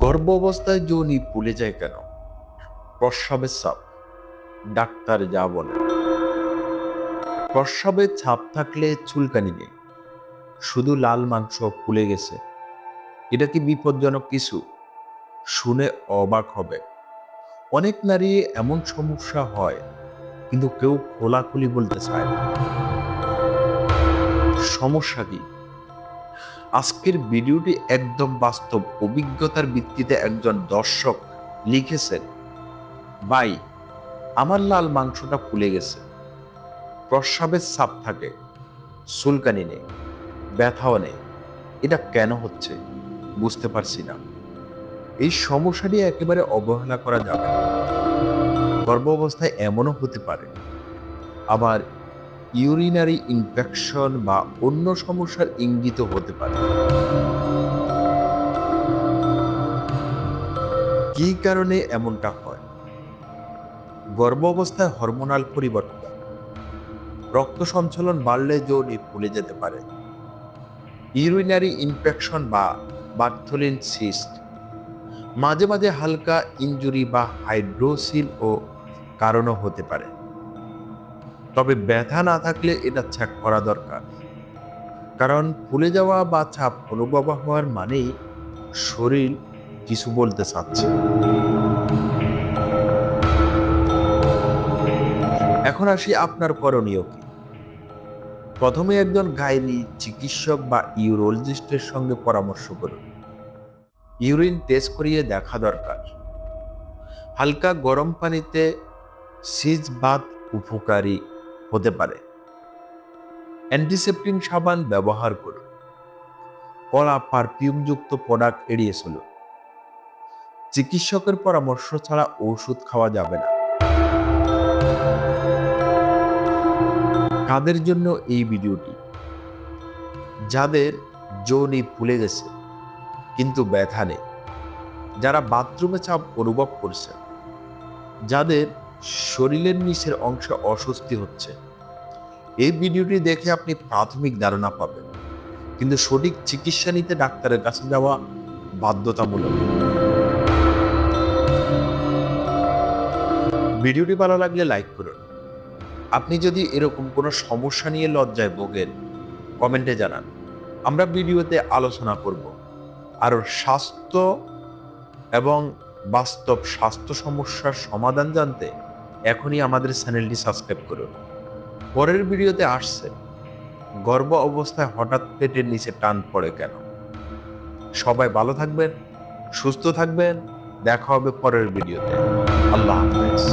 গর্ভ অবস্থায় যৌনি ফুলে যায় কেন? প্রস্রাবের ছাপ। ডাক্তার যা বলে। প্রস্রাবের ছাপ থাকলে চুলকানি নেই। শুধু লাল মাংস ফুলে গেছে। এটা কি বিপজ্জনক কিছু? শুনে অবাক হবে। অনেক নারী এমন সমস্যা হয়, কিন্তু কেউ খোলাখুলি বলতে চায় না। সমস্যা কি? আজকের ভিডিওটি একদম বাস্তব অভিজ্ঞতার ভিত্তিতে একজন দর্শক লিখেছেন, ভাই, আমার লাল মাংসটা ফুলে গেছে। প্রস্রাবের ছাপ থাকে সুলকানি নেই, ব্যথাও নেই। এটা কেন হচ্ছে? বুঝতে পারছি না। এই সমস্যাটি একেবারে অবহেলা করা যাবে না। গর্ভ অবস্থায় এমনও হতে পারে। আবার ইউরিনারি ইনফেকশন বা অন্য সমস্যার ইঙ্গিত হতে পারে। কি কারণে এমনটা হয়? গর্ভ অবস্থায় হরমোনাল পরিবর্তন। রক্ত সঞ্চালন বাড়লে যৌনি ফুলে যেতে পারে। ইউরিনারি ইনফেকশন বা বার্থলিন সিস্ট মাঝে মাঝে হালকা ইনজুরি বা হাইড্রোসিল ও কারণও হতে পারে। তবে ব্যথা না থাকলে এটা চেক করা দরকার। কারণ ফুলে যাওয়া বা ছাপ অনুভব হওয়ার মানেই শরীর কিছু বলতে চাচ্ছে। এখন আসি আপনার করণীয় কি? প্রথমে একজন গাইনি, চিকিৎসক বা ইউরোলজিস্টের সঙ্গে পরামর্শ করুন। ইউরিন টেস্ট করিয়ে দেখা দরকার। হালকা গরম পানিতে সিজ বাত উপকারী হতে পারে। অ্যান্টিসেপ্টিক সাবান ব্যবহার করুন। কড়া পারফিউমযুক্ত প্রোডাক্ট এড়িয়ে চলুন। চিকিৎসকের পরামর্শ ছাড়া ওষুধ খাওয়া যাবে না। কাদের জন্য এই ভিডিওটি? যাদের যৌনি ফুলে গেছে, কিন্তু ব্যথা নেই। যারা বাথরুমে চাপ অনুভব করছে যাদের শরীরের নিচের অংশে অস্বস্তি হচ্ছে। এই ভিডিওটি দেখে আপনি প্রাথমিক ধারণা পাবেন। কিন্তু সঠিক চিকিৎসা নিতে ডাক্তারের কাছে যাওয়া বাধ্যতামূলক। ভিডিওটি ভালো লাগলে লাইক করুন। আপনি যদি এরকম কোনো সমস্যা নিয়ে লজ্জায় ভোগেন, কমেন্টে জানান। আমরা ভিডিওতে আলোচনা করব। আর স্বাস্থ্য এবং বাস্তব স্বাস্থ্য সমস্যার সমাধান জানতে এখনই আমাদের চ্যানেলটি সাবস্ক্রাইব করুন। পরের ভিডিওতে আসছে, গর্ব অবস্থায় হঠাৎ পেটের নিচে টান পড়ে কেন? সবাই ভালো থাকবেন, সুস্থ থাকবেন, দেখা হবে পরের ভিডিওতে। আল্লাহ হাফেজ।